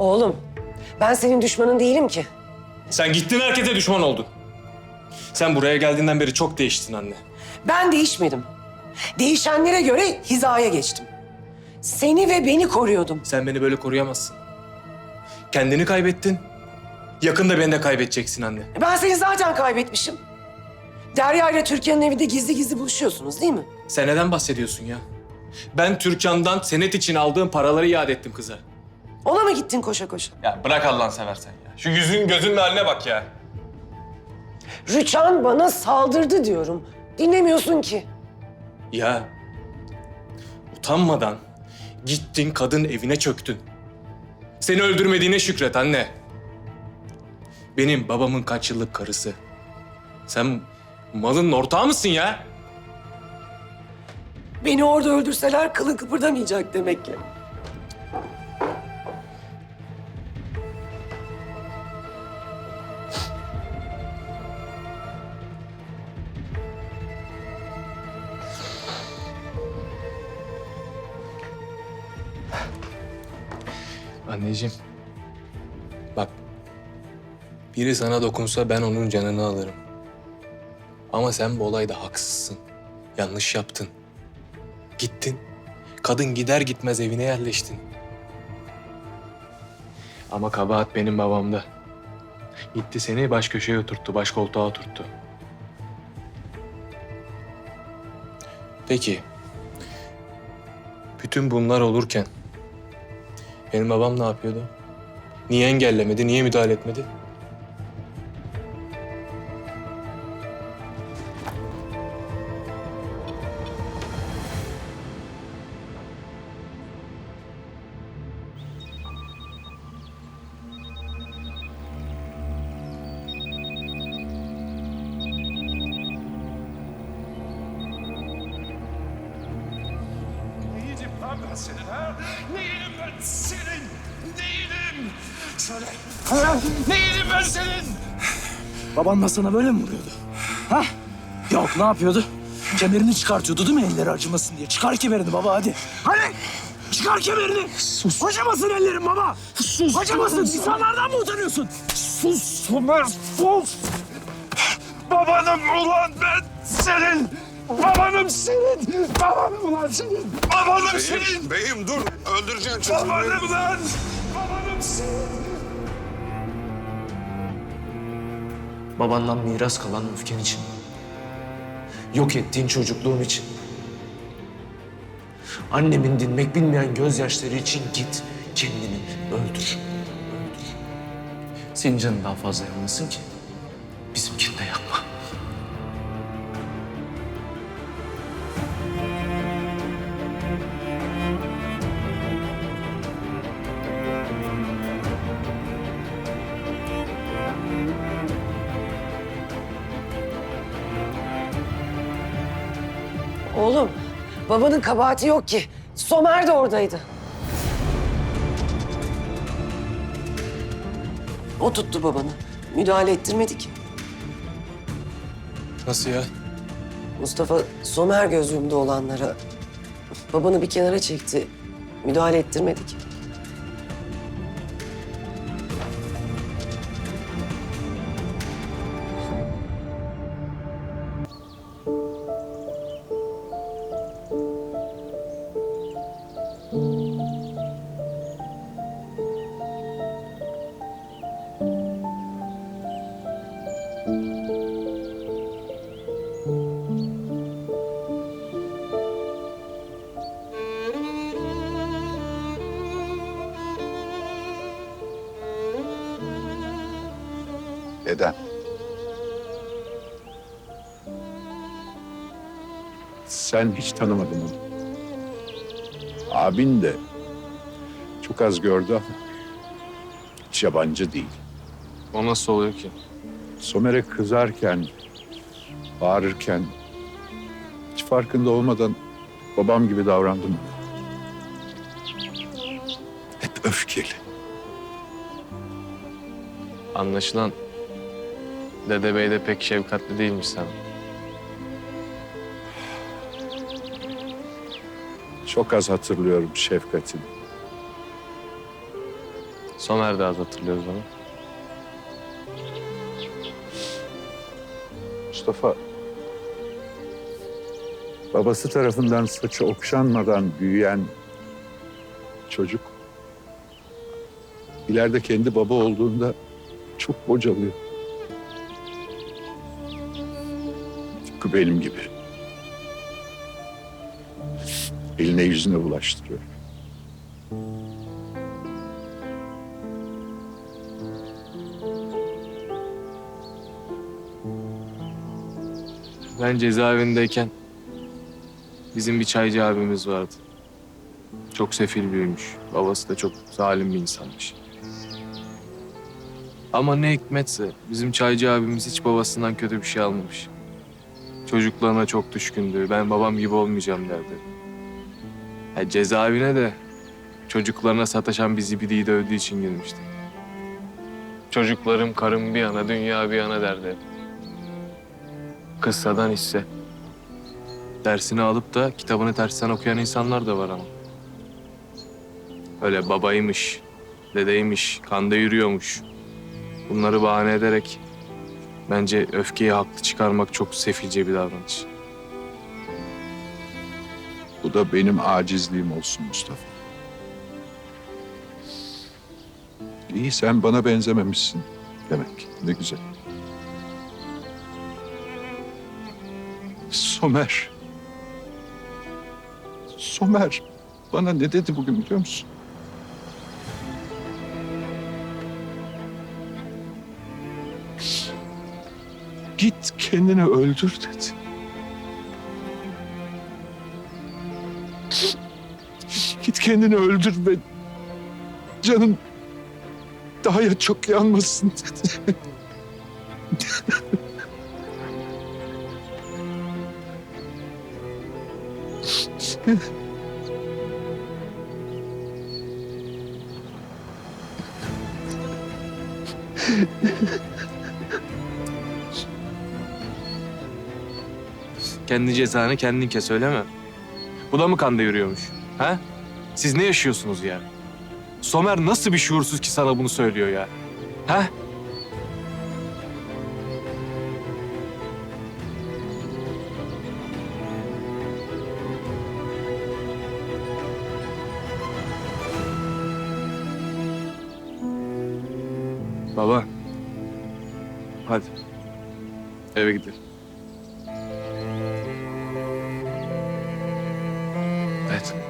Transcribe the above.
Oğlum, ben senin düşmanın değilim ki. Sen gittin herkese düşman oldun. Sen buraya geldiğinden beri çok değiştin anne. Ben değişmedim. Değişenlere göre hizaya geçtim. Seni ve beni koruyordum. Sen beni böyle koruyamazsın. Kendini kaybettin. Yakında beni de kaybedeceksin anne. Ben seni zaten kaybetmişim. Derya ile Türkiye'nin evinde gizli gizli buluşuyorsunuz değil mi? Sen neden bahsediyorsun ya? Ben Türkan'dan senet için aldığım paraları iade ettim kıza. Ona mı gittin koşa koşa? Ya bırak Allah'ını seversen ya. Şu yüzün gözünün haline bak ya. Rüçhan bana saldırdı diyorum. Dinlemiyorsun ki. Ya utanmadan gittin kadın evine çöktün. Seni öldürmediğine şükret anne. Benim babamın kaç yıllık karısı. Sen malın ortağı mısın ya? Beni orada öldürseler kılın kıpırdamayacak demek ki. Anneciğim. Bak. Biri sana dokunsa ben onun canını alırım. Ama sen bu olayda haksızsın. Yanlış yaptın. Gittin. Kadın gider gitmez evine yerleştin. Ama kabahat benim babamda. Gitti seni baş köşeye oturttu, baş koltuğa oturttu. Peki. Bütün bunlar olurken benim babam ne yapıyordu? Niye engellemedi, niye müdahale etmedi? Neydim lan ben senin ha? Senin? Ha? Neydim ben senin? Baban da sana böyle mi vuruyordu? Ha? Yok ne yapıyordu? Kemerini çıkartıyordu değil mi elleri acımasın diye? Çıkar kemerini baba hadi. Hadi! Çıkar kemerini! Sus! Acımasın ellerin baba! Sus! Acımasın! İnsanlardan mı utanıyorsun? Sus Somer sus. Babanım ulan ben senin. Babanım senin. Babanım ulan senin. Babanım senin. Beyim dur. Öldüreceksin çocuğu. Babanım lan. Babanım senin. Babandan miras kalan öfken için. Yok ettiğin çocukluğum için. Annemin dinmek bilmeyen gözyaşları için git kendini öldür. Öldür. Senin canın daha fazla yanmasın ki. Oğlum, babanın kabahati yok ki. Somer de oradaydı. O tuttu babanı. Müdahale ettirmedi ki. Nasıl ya? Mustafa Somer gözlüğümde olanlara babanı bir kenara çekti. Müdahale ettirmedi ki. Neden? Sen hiç tanımadın onu. Abin de çok az gördü ama hiç yabancı değil. O nasıl oluyor ki? Somer'e kızarken, bağırırken hiç farkında olmadan babam gibi davrandım. Hep öfkeli. Anlaşılan Dede Bey de pek şefkatli değilmiş sana. Çok az hatırlıyorum şefkatini. Somer de az hatırlıyoruz onu. Mustafa, babası tarafından saçı okşanmadan büyüyen çocuk, ileride kendi baba olduğunda çok bocalıyor. Benim gibi. Eline yüzüne bulaştırıyor. Ben cezaevindeyken bizim bir çaycı abimiz vardı. Çok sefil büyümüş. Babası da çok zalim bir insanmış. Ama ne hikmetse bizim çaycı abimiz hiç babasından kötü bir şey almamış. Çocuklarına çok düşkündü. Ben babam gibi olmayacağım derdi. Ya cezaevine de çocuklarına sataşan bir zibidiyi dövdüğü için girmişti. Çocuklarım, karım bir yana, dünya bir yana derdi. Kıssadan hisse. Dersini alıp da kitabını tersten okuyan insanlar da var ama. Öyle babaymış, dedeymiş, kanda yürüyormuş. Bunları bahane ederek bence öfkeyi haklı çıkarmak çok sefilce bir davranış. Bu da benim acizliğim olsun Mustafa. İyi sen bana benzememişsin demek. Ne güzel. Somer. Somer bana ne dedi bugün biliyor musun? Git kendini öldür dedi. Git kendini öldür ve canın daha ya çok yanmasın dedi. Kendi cezanı kendin kes öyle mi? Bu da mı kanda yürüyormuş? Ha? Siz ne yaşıyorsunuz ya? Somer nasıl bir şuursuz ki sana bunu söylüyor ya? Ha? Baba. Hadi. Eve gidelim. 对。